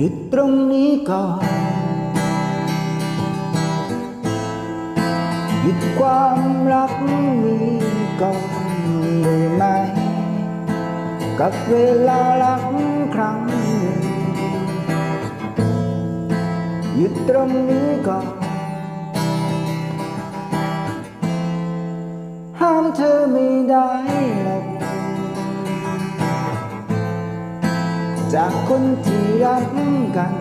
ยึดตรงนี้ก่อนหยุดความรักนี้ก่อนได้ไหม กับเวลารักครั้งหนึ่งหยุดตรงนี้ก่อนห้ามเธอไม่ได้ จากคนที่รักกัน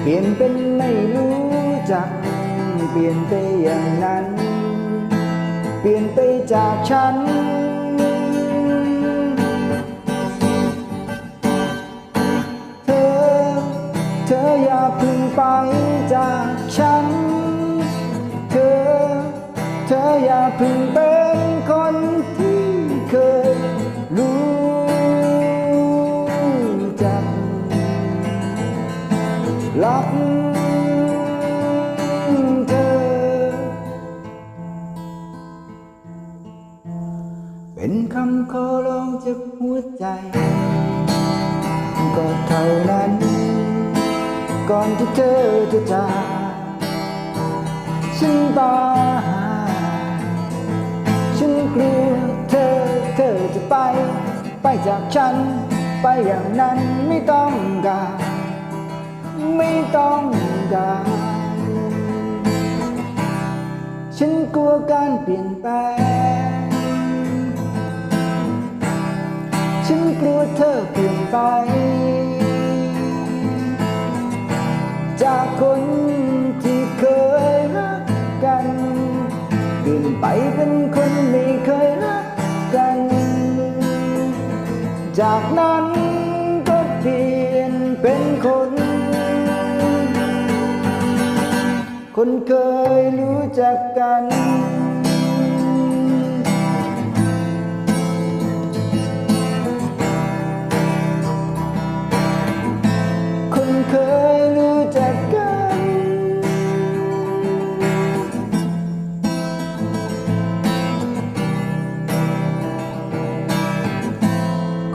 เปลี่ยนเป็นไม่รู้จัก เปลี่ยนไปอย่างนั้น เปลี่ยนไปจากฉันเธอเธออย่าพึ่งไปจากฉัน เธอ เธออย่าพึ่งเป็ เป็นคำขอร้องจากหัวใจ ก็เท่านั้น ก่อนที่เธอจะจากฉันตายฉันกลัวเธอเธอจะไป ไปจากฉัน ไปอย่างนั้นไม่ต้องการไม่ต้องการฉันกลัวการเปลี่ยนแปลง ฉันกลัวเธอเปลี่ยนไป จากคนที่เคยรักกันเปลี่ยนไปเป็นคนไม่เคยรักกัน จากนั้นก็เปลี่ยนเป็นคน คนเคยรู้จักกัน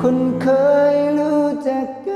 คนเคยรู้จัก